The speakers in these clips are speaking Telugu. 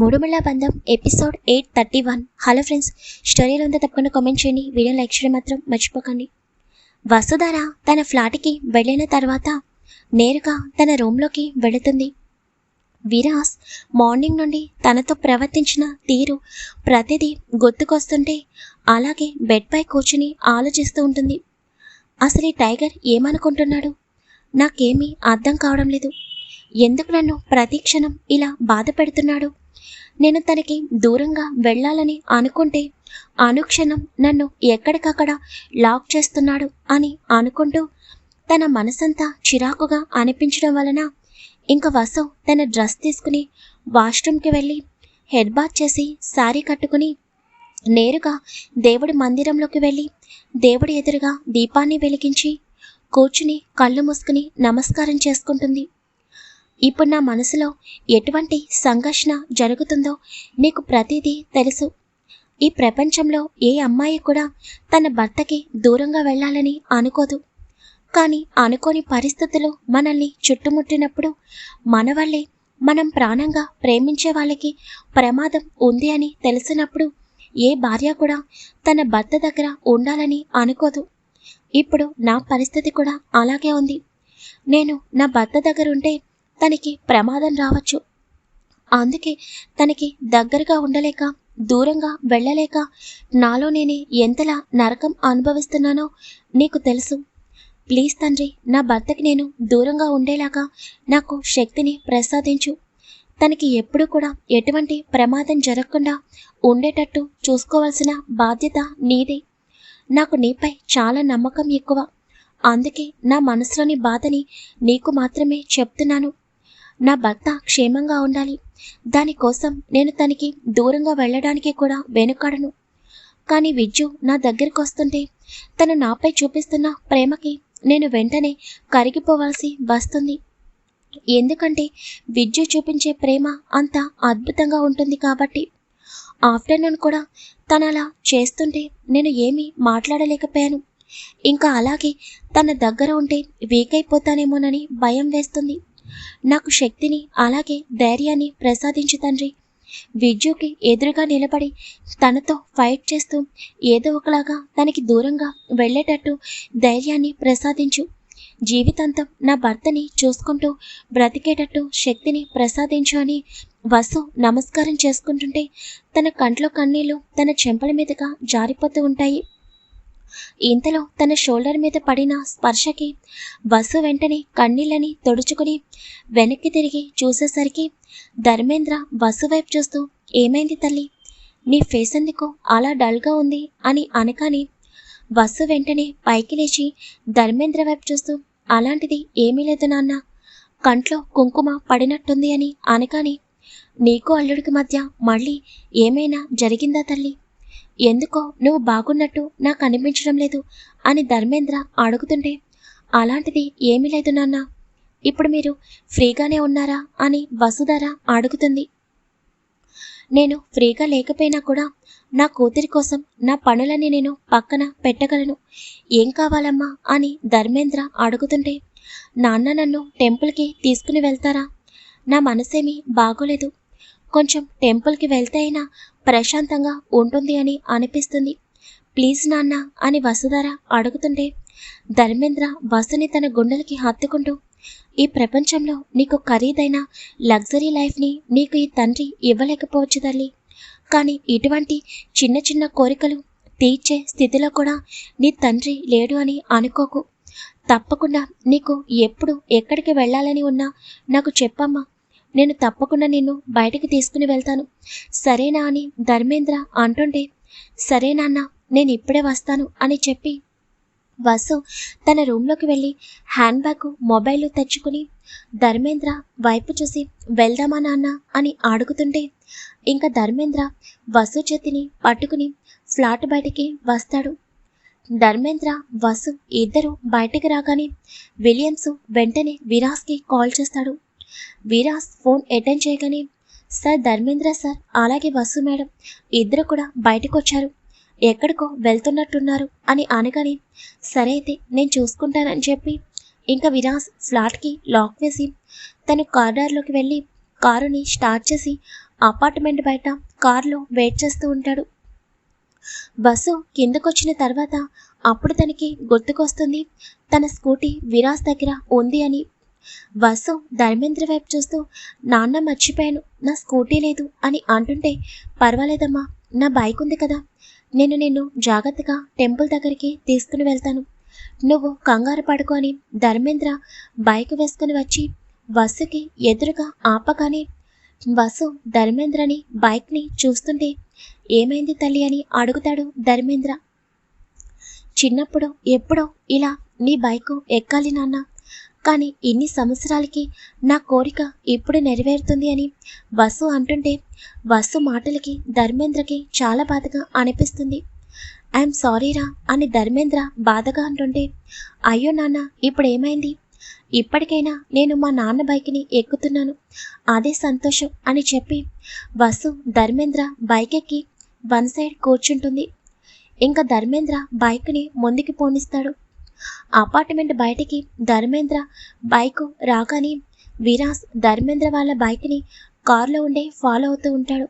మూడుమళ్ళ బంధం episode eight thirty one. Hello friends స్టోరీలో ఉందో తప్పకుండా కామెంట్ చేయండి. వీడియో లైక్ చేయడం మాత్రం మర్చిపోకండి. వసుధార తన ఫ్లాట్కి వెళ్ళిన తర్వాత నేరుగా తన రూమ్లోకి వెళుతుంది. విరాస్ మార్నింగ్ నుండి తనతో ప్రవర్తించిన తీరు ప్రతిదీ గుర్తుకొస్తుంటే అలాగే బెడ్పై కూర్చుని ఆలోచిస్తూ ఉంటుంది. అసలు ఈ టైగర్ ఏమనుకుంటున్నాడు? నాకేమీ అర్థం కావడం లేదు. ఎందుకు నన్ను ప్రతి క్షణం ఇలా బాధ పెడుతున్నాడు నేను తనకి దూరంగా వెళ్ళాలని అనుకుంటే అనుక్షణం నన్ను ఎక్కడికక్కడ లాక్ చేస్తున్నాడు అని అనుకుంటూ తన మనసంతా చిరాకుగా అనిపించడం వలన ఇంక వసు తన డ్రెస్ తీసుకుని వాష్రూమ్కి వెళ్ళి హెడ్ బాత్ చేసి శారీ కట్టుకుని నేరుగా దేవుడి మందిరంలోకి వెళ్ళి దేవుడి ఎదురుగా దీపాన్ని వెలిగించి కూర్చుని కళ్ళు మూసుకుని నమస్కారం చేసుకుంటుంది. ఇప్పుడు నా మనసులో ఎటువంటి సంఘర్షణ జరుగుతుందో నీకు ప్రతిదీ తెలుసు. ఈ ప్రపంచంలో ఏ అమ్మాయి కూడా తన భర్తకి దూరంగా వెళ్ళాలని అనుకోదు. కానీ అనుకోని పరిస్థితులు మనల్ని చుట్టుముట్టినప్పుడు మన వల్లే మనం ప్రాణంగా ప్రేమించే వాళ్ళకి ప్రమాదం ఉంది అని తెలిసినప్పుడు ఏ భార్య కూడా తన భర్త దగ్గర ఉండాలని అనుకోదు. ఇప్పుడు నా పరిస్థితి కూడా అలాగే ఉంది. నేను నా భర్త దగ్గర ఉంటే తనకి ప్రమాదం రావచ్చు. అందుకే తనకి దగ్గరగా ఉండలేక దూరంగా వెళ్ళలేక నాలో నేనే ఎంతలా నరకం అనుభవిస్తున్నానో నీకు తెలుసు. ప్లీజ్ తండ్రి నా భర్తకి నేను దూరంగా ఉండేలాగా నాకు శక్తిని ప్రసాదించు. తనకి ఎప్పుడూ కూడా ఎటువంటి ప్రమాదం జరగకుండా ఉండేటట్టు చూసుకోవాల్సిన బాధ్యత నీదే. నాకు నీపై చాలా నమ్మకం ఎక్కువ. అందుకే నా మనసులోని బాధని నీకు మాత్రమే చెప్తున్నాను. నా భర్త క్షేమంగా ఉండాలి. దానికోసం నేను తనకి దూరంగా వెళ్ళడానికి కూడా వెనుకాడను. కానీ విద్యు నా దగ్గరికి వస్తుంటే తను నాపై చూపిస్తున్న ప్రేమకి నేను వెంటనే కరిగిపోవాల్సి వస్తుంది. ఎందుకంటే విద్యు చూపించే ప్రేమ అంత అద్భుతంగా ఉంటుంది కాబట్టి. ఆఫ్టర్నూన్ కూడా తను అలా చేస్తుంటే నేను ఏమీ మాట్లాడలేకపోయాను. ఇంకా అలాగే తన దగ్గర ఉంటే వీక్ అయిపోతానేమోనని భయం వేస్తుంది. నాకు శక్తిని అలాగే ధైర్యాన్ని ప్రసాదించు తండ్రి. విద్యుకి ఎదురుగా నిలబడి తనతో ఫైట్ చేస్తూ ఏదో ఒకలాగా తనకి దూరంగా వెళ్ళేటట్టు ధైర్యాన్ని ప్రసాదించు. జీవితాంతం నా భర్తని చూసుకుంటూ బ్రతికేటట్టు శక్తిని ప్రసాదించు అని వసు నమస్కారం చేసుకుంటుంటే తన కంట్లో కన్నీళ్ళు తన చెంపల మీదుగా జారిపోతూ ఉంటాయి. ఇంతలో తన షోల్డర్ మీద పడిన స్పర్శకి బస్సు వెంటనే కన్నీళ్ళని తొడుచుకుని వెనక్కి తిరిగి చూసేసరికి ధర్మేంద్ర బస్సు వైపు చూస్తూ ఏమైంది తల్లి? నీ ఫేస్ ఎందుకు అలా డల్గా ఉంది? అని అనకాని బస్సు వెంటనే పైకి లేచి ధర్మేంద్ర వైపు చూస్తూ అలాంటిది ఏమీ లేదు నాన్న. కంట్లో కుంకుమ పడినట్టుంది అని అనకాని నీకు అల్లుడికి మధ్య మళ్ళీ ఏమైనా జరిగిందా తల్లి? ఎందుకో నువ్వు బాగున్నట్టు నాకు అనిపించడం లేదు అని ధర్మేంద్ర అడుగుతుంటే అలాంటిది ఏమీ లేదు నాన్న. ఇప్పుడు మీరు ఫ్రీగానే ఉన్నారా అని వసుధర అడుగుతుంది. నేను ఫ్రీగా లేకపోయినా కూడా నా కూతురి కోసం నా పనులని నేను పక్కన పెట్టగలను. ఏం కావాలమ్మా అని ధర్మేంద్ర అడుగుతుంటే నాన్న నన్ను టెంపుల్కి తీసుకుని వెళ్తారా? నా మనసేమీ బాగోలేదు. కొంచెం టెంపుల్కి వెళ్తే అయినా ప్రశాంతంగా ఉంటుంది అని అనిపిస్తుంది. ప్లీజ్ నాన్న అని వసుధార అడుగుతుంటే ధర్మేంద్ర వసుని తన గుండెలకి హత్తుకుంటూ ఈ ప్రపంచంలో నీకు ఖరీదైన లగ్జరీ లైఫ్ని నీకు ఈ తండ్రి ఇవ్వలేకపోవచ్చు తల్లి. కానీ ఇటువంటి చిన్న చిన్న కోరికలు తీర్చే స్థితిలో కూడా నీ తండ్రి లేడు అని అనుకోకు. తప్పకుండా నీకు ఎప్పుడు ఎక్కడికి వెళ్ళాలని ఉన్నా నాకు చెప్పమ్మా నేను తప్పకుండా నిన్ను బయటకు తీసుకుని వెళ్తాను. సరేనా అని ధర్మేంద్ర అంటుంటే సరేనాన్న నేను ఇప్పుడే వస్తాను అని చెప్పి వసు తన రూమ్లోకి వెళ్ళి హ్యాండ్ బ్యాగ్ మొబైల్ తెచ్చుకుని ధర్మేంద్ర వైపు చూసి వెళ్దామా నాన్న? అని అడుగుతుంటే ఇంకా ధర్మేంద్ర వసు చేతిని పట్టుకుని ఫ్లాట్ బయటికి వస్తాడు. ధర్మేంద్ర వసు ఇద్దరు బయటకు రాగానే విలియమ్స్ వెంటనే విరాస్కి కాల్ చేస్తాడు. విరాస్ ఫోన్ అటెండ్ చేయగానే సార్ ధర్మేంద్ర సార్ అలాగే వసు మేడం ఇద్దరు కూడా బయటకు వచ్చారు ఎక్కడికో వెళ్తున్నట్టున్నారు అని అనగానే సరే అయితే నేను చూసుకుంటానని చెప్పి ఇంకా విరాస్ ఫ్లాట్కి లాక్ వేసి తను కార్డార్లోకి వెళ్ళి కారుని స్టార్ట్ చేసి అపార్ట్మెంట్ బయట కారులో వెయిట్ చేస్తూ ఉంటాడు. బస్సు కిందకొచ్చిన తర్వాత అప్పుడు తనకి గుర్తుకొస్తుంది తన స్కూటీ విరాస్ దగ్గర ఉంది అని వసు ధర్మేంద్ర వైపు చూస్తూ నాన్న మర్చిపోయాను. నా స్కూటీ లేదు అని అంటుంటే పర్వాలేదమ్మా. నా బైక్ ఉంది కదా. నేను నిన్ను జాగ్రత్తగా టెంపుల్ దగ్గరికి తీసుకుని వెళ్తాను. నువ్వు కంగారు పడుకొని ధర్మేంద్ర బైక్ వేసుకుని వచ్చి వసుకి ఎదురుగా ఆపగానే వసు ధర్మేంద్రని బైక్ని చూస్తుంటే ఏమైంది తల్లి అని అడుగుతాడు ధర్మేంద్ర. చిన్నప్పుడు ఎప్పుడో ఇలా నీ బైకు ఎక్కాలి నాన్న. కానీ ఇన్ని సంవత్సరాలకి నా కోరిక ఇప్పుడు నెరవేరుతుంది అని వసు అంటుంటే వసు మాటలకి ధర్మేంద్రకి చాలా బాధగా అనిపిస్తుంది. ఐఎమ్ సారీరా అని ధర్మేంద్ర బాధగా అంటుంటే అయ్యో నాన్న ఇప్పుడు ఏమైంది ఇప్పటికైనా నేను మా నాన్న బైక్ని ఎక్కుతున్నాను. అదే సంతోషం అని చెప్పి వసు ధర్మేంద్ర బైక్ ఎక్కి వన్ సైడ్ కూర్చుంటుంది. ఇంకా ధర్మేంద్ర బైక్ని ముందుకి పోనిస్తాడు. అపార్ట్మెంట్ బయటికి ధర్మేంద్ర బైక్ రాగానే విరాస్ ధర్మేంద్ర వాళ్ళ బైక్ని కారులో ఉండే ఫాలో అవుతూ ఉంటాడు.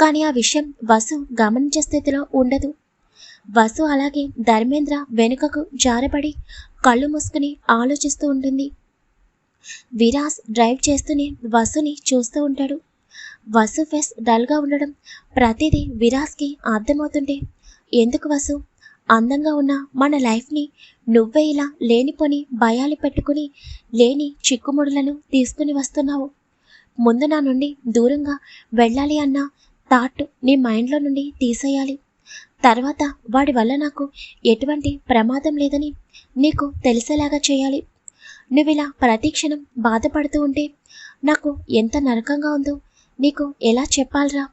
కానీ ఆ విషయం వసు గమనించే స్థితిలో ఉండదు. వసు అలాగే ధర్మేంద్ర వెనుకకు జారపడి కళ్ళు మూసుకుని ఆలోచిస్తూ ఉంటుంది. విరాస్ డ్రైవ్ చేస్తూనే వసుని చూస్తూ ఉంటాడు. వసు ఫేస్ డల్గా ఉండడం ప్రతిదీ విరాస్కి అర్థమవుతుంటే ఎందుకు వసు? అందంగా ఉన్న మన లైఫ్ని నువ్వే ఇలా లేనిపోని భయాలు పెట్టుకుని లేని చిక్కుముడులను తీసుకుని వస్తున్నావు. ముందు నా నుండి దూరంగా వెళ్ళాలి అన్న థాట్ నీ మైండ్లో నుండి తీసేయాలి. తర్వాత వాడి వల్ల నాకు ఎటువంటి ప్రమాదం లేదని నీకు తెలిసేలాగా చేయాలి. నువ్వు ఇలా ప్రతీక్షణం బాధపడుతూ ఉంటే నాకు ఎంత నరకంగా ఉందో నీకు ఎలా చెప్పాలరా?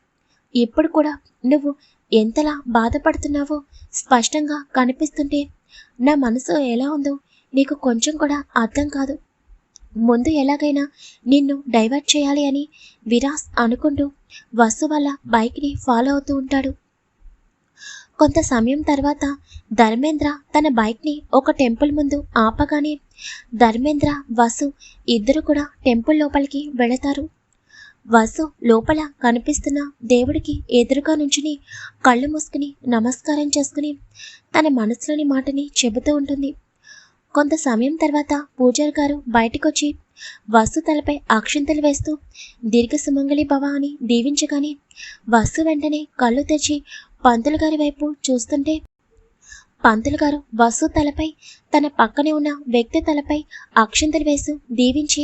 ఇప్పుడు కూడా నువ్వు ఎంతలా బాధపడుతున్నావో స్పష్టంగా కనిపిస్తుంటే నా మనసు ఎలా ఉందో నీకు కొంచెం కూడా అర్థం కాదు. ముందు ఎలాగైనా నిన్ను డైవర్ట్ చేయాలి అని విరాస్ అనుకుంటూ వసు వల్ల బైక్ని ఫాలో అవుతూ ఉంటాడు. కొంత సమయం తర్వాత ధర్మేంద్ర తన బైక్ని ఒక టెంపుల్ ముందు ఆపగానే ధర్మేంద్ర వసు ఇద్దరు కూడా టెంపుల్ లోపలికి వెళతారు. వాసు లోపల కనిపిస్తున్న దేవుడికి ఎదురుగా నుంచుని కళ్ళు మూసుకుని నమస్కారం చేసుకుని తన మనసులోని మాటని చెబుతూ ఉంటుంది. కొంత సమయం తర్వాత పూజారి గారు బయటకొచ్చి వసు తలపై అక్షింతలు వేస్తూ దీర్ఘ సుమంగళి భవ అని దీవించగానే వసు వెంటనే కళ్ళు తెచ్చి పంతులు గారి వైపు చూస్తుంటే పంతులు గారు వసు తలపై తన పక్కనే ఉన్న వ్యక్తి తలపై అక్షంతలు వేసి దీవించి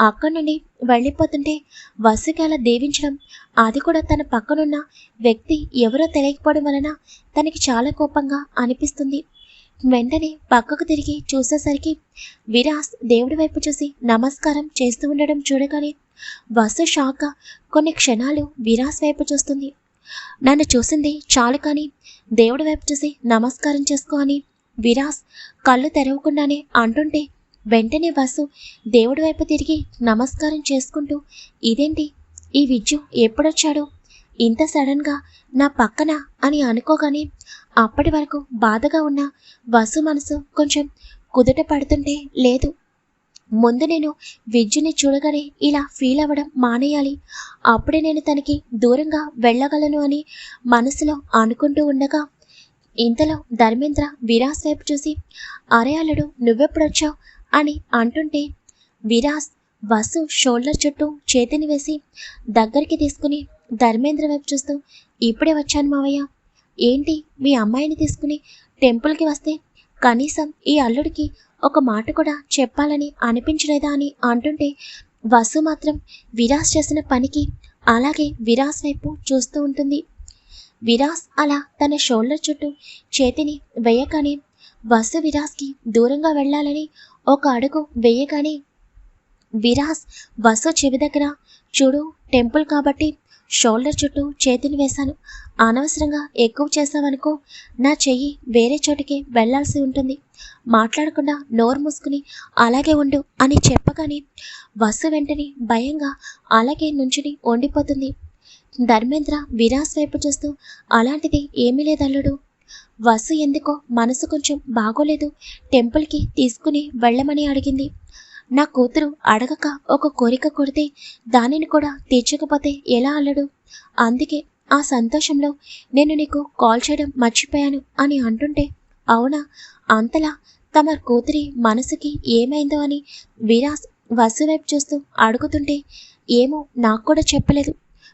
అక్కడి నుండి వెళ్ళిపోతుంటే వసుకి అలా దీవించడం అది కూడా తన పక్కనున్న వ్యక్తి ఎవరో తెలియకపోవడం వలన తనకి చాలా కోపంగా అనిపిస్తుంది. వెంటనే పక్కకు తిరిగి చూసేసరికి విరాస్ దేవుడి వైపు చూసి నమస్కారం చేస్తూ ఉండడం చూడగానే వసు షాక్గా కొన్ని క్షణాలు విరాస్ వైపు చూస్తుంది. నన్ను చూసింది చాలు కానీ దేవుడి వైపు చూసి నమస్కారం చేసుకో అని విరాస్ కళ్ళు తెరవకుండానే అంటుంటే వెంటనే బస్సు దేవుడి వైపు తిరిగి నమస్కారం చేసుకుంటూ ఇదేంటి? ఈ విద్యు ఎప్పుడొచ్చాడు? ఇంత సడన్గా నా పక్కన? అని అనుకోగానే అప్పటి వరకు బాధగా ఉన్న వసు మనసు కొంచెం కుదుట పడుతుంటే లేదు ముందు నేను విద్యుని చూడగానే ఇలా ఫీల్ అవ్వడం మానేయాలి. అప్పుడే నేను తనకి దూరంగా వెళ్ళగలను అని మనసులో అనుకుంటూ ఉండగా ఇంతలో ధర్మేంద్ర విరాస్ వైపు చూసి అరే అల్లుడు నువ్వెప్పుడొచ్చావు? అని అంటుంటే విరాస్ వసు షోల్డర్ చుట్టూ చేతిని వేసి దగ్గరికి తీసుకుని ధర్మేంద్ర వైపు చూస్తూ ఇప్పుడే వచ్చాను మావయ్య. ఏంటి మీ అమ్మాయిని తీసుకుని టెంపుల్కి వస్తే కనీసం ఈ అల్లుడికి ఒక మాట కూడా చెప్పాలని అనిపించలేదా అని అంటుంటే వసు మాత్రం విరాస్ చేసిన పనికి అలాగే విరాస్ వైపు చూస్తూ ఉంటుంది. విరాస్ అలా తన షోల్డర్ చుట్టూ చేతిని వేయగానే వసు విరాస్కి దూరంగా వెళ్ళాలని ఒక అడుగు వేయగానే విరాస్ వసు చెవి దగ్గర చూడు టెంపుల్ కాబట్టి షోల్డర్ చుట్టూ చేతిని వేశాను. అనవసరంగా ఎక్కువ చేసావనుకో నా చెయ్యి వేరే చోటికి వెళ్ళాల్సి ఉంటుంది. మాట్లాడకుండా నోరు మూసుకుని అలాగే ఉండు అని చెప్పగానే వసు వెంటనే భయంగా అలాగే నుంచుని ఉండిపోతుంది. ధర్మేంద్ర విరాస్ వైపు చూస్తూ అలాంటిది ఏమీ లేదల్లుడు వసు ఎందుకో మనసు కొంచెం బాగోలేదు. టెంపుల్కి తీసుకుని వెళ్ళమని అడిగింది. నా కూతురు అడగక ఒక కోరిక కొడితే దానిని కూడా తీర్చకపోతే ఎలా అల్లడు? అందుకే ఆ సంతోషంలో నేను నీకు కాల్ చేయడం మర్చిపోయాను అని అంటుంటే అవునా? అంతలా తమ కూతురి మనసుకి ఏమైందో అని విరాస్ వసు వైపు చూస్తూ అడుగుతుంటే ఏమో నాకు కూడా చెప్పలేదు.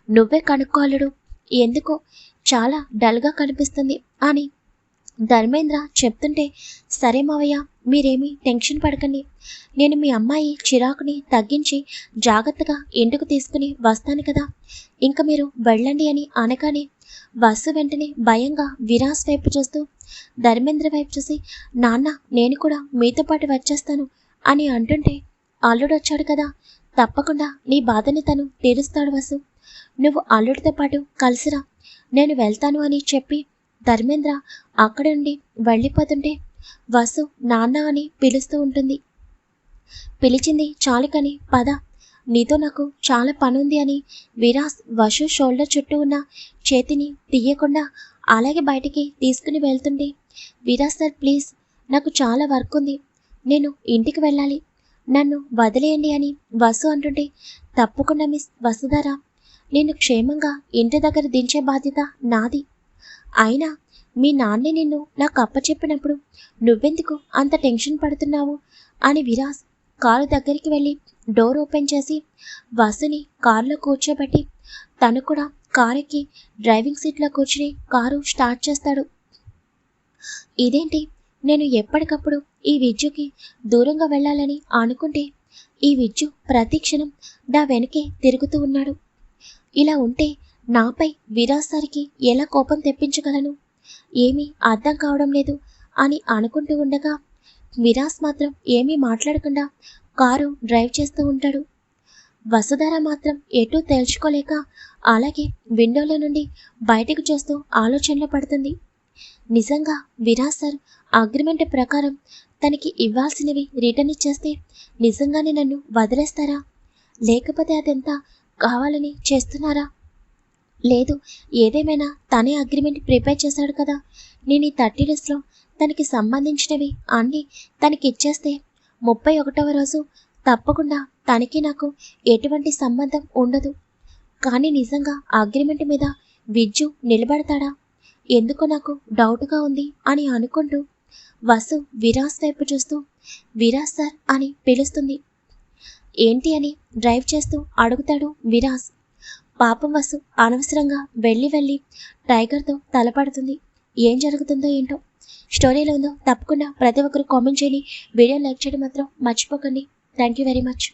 నువ్వే కనుక్కోలేడు. ఎందుకో చాలా డల్గా కనిపిస్తుంది అని ధర్మేంద్ర చెప్తుంటే సరే మావయ్య మీరేమీ టెన్షన్ పడకండి. నేను మీ అమ్మాయి చిరాకుని తగ్గించి జాగ్రత్తగా ఇంటికి తీసుకుని వస్తాను కదా. ఇంకా మీరు వెళ్ళండి అని అనగానే వసు వెంటనే భయంగా విరాస్ వైపు చూస్తూ ధర్మేంద్ర వైపు చూసి నాన్న నేను కూడా మీతో పాటు వచ్చేస్తాను అని అంటుంటే అల్లుడు వచ్చాడు కదా. తప్పకుండా నీ బాధని తను తీరుస్తాడు వసు. నువ్వు అల్లుడితో పాటు కలిసిరా. నేను వెళ్తాను అని చెప్పి ధర్మేంద్ర అక్కడుండి వెళ్ళిపోతుంటే వసు నాన్న అని పిలుస్తూ ఉంటుంది. పిలిచింది చాలుకని పద నీతో నాకు చాలా పనుంది అని విరాస్ వసు షోల్డర్ చుట్టూ ఉన్న చేతిని తీయకుండా అలాగే బయటికి తీసుకుని వెళ్తుంటే విరాస్ సార్ ప్లీజ్ నాకు చాలా వర్క్ ఉంది నేను ఇంటికి వెళ్ళాలి. నన్ను వదిలేయండి అని వసు అంటుంటే తప్పకుండా మిస్ వసుధారా నేను క్షేమంగా ఇంటి దగ్గర దించే బాధ్యత నాది. అయినా మీ నాన్నే నిన్ను నాకు అప్పచెప్పినప్పుడు నువ్వెందుకు అంత టెన్షన్ పడుతున్నావు? అని విరాస్ కారు దగ్గరికి వెళ్ళి డోర్ ఓపెన్ చేసి వసుని కారులో కూర్చోబెట్టి తను కూడా కారుకి డ్రైవింగ్ సీట్లో కూర్చుని కారు స్టార్ట్ చేస్తాడు. ఇదేంటి? నేను ఎప్పటికప్పుడు ఈ విద్యుకి దూరంగా వెళ్ళాలని అనుకుంటే ఈ విద్యు ప్రతి క్షణం నా వెనకే తిరుగుతూ ఉన్నాడు. ఇలా ఉంటే నాపై విరాజ్ సార్కి ఎలా కోపం తెప్పించగలను? ఏమీ అర్థం కావడం లేదు అని అనుకుంటూ ఉండగా విరాస్ మాత్రం ఏమీ మాట్లాడకుండా కారు డ్రైవ్ చేస్తూ ఉంటాడు. వసుధార మాత్రం ఎటూ తేల్చుకోలేక అలాగే విండోలో నుండి బయటకు చూస్తూ ఆలోచనలో పడుతుంది. నిజంగా విరాజ్ సార్ అగ్రిమెంట్ ప్రకారం తనకి ఇవ్వాల్సినవి రిటర్న్ ఇచ్చేస్తే నిజంగానే నన్ను వదిలేస్తారా? లేకపోతే అదంతా కావాలని చేస్తున్నారా? లేదు ఏదేమైనా తనే అగ్రిమెంట్ ప్రిపేర్ చేశాడు కదా. నేను ఈ థర్టీ డేస్లో తనకి సంబంధించినవి అన్నీ తనకి ఇచ్చేస్తే ముప్పై ఒకటవ రోజు తప్పకుండా తనకి నాకు ఎటువంటి సంబంధం ఉండదు. కానీ నిజంగా అగ్రిమెంట్ మీద విజ్జు నిలబడతాడా? ఎందుకో నాకు డౌట్గా ఉంది అని అనుకుంటూ వసు విరాస్ వైపు చూస్తూ విరాస్ సార్ అని పిలుస్తుంది. ఏంటి అని డ్రైవ్ చేస్తూ అడుగుతాడు విరాస్. పాపం వసు అనవసరంగా వెళ్ళి వెళ్ళి టైగర్తో తలపడుతుంది. ఏం జరుగుతుందో ఏంటో? స్టోరీలో ఉందో తప్పకుండా ప్రతి ఒక్కరు కామెంట్ చేయండి. వీడియో లైక్ చేయడం మాత్రం మర్చిపోకండి. Thank you very much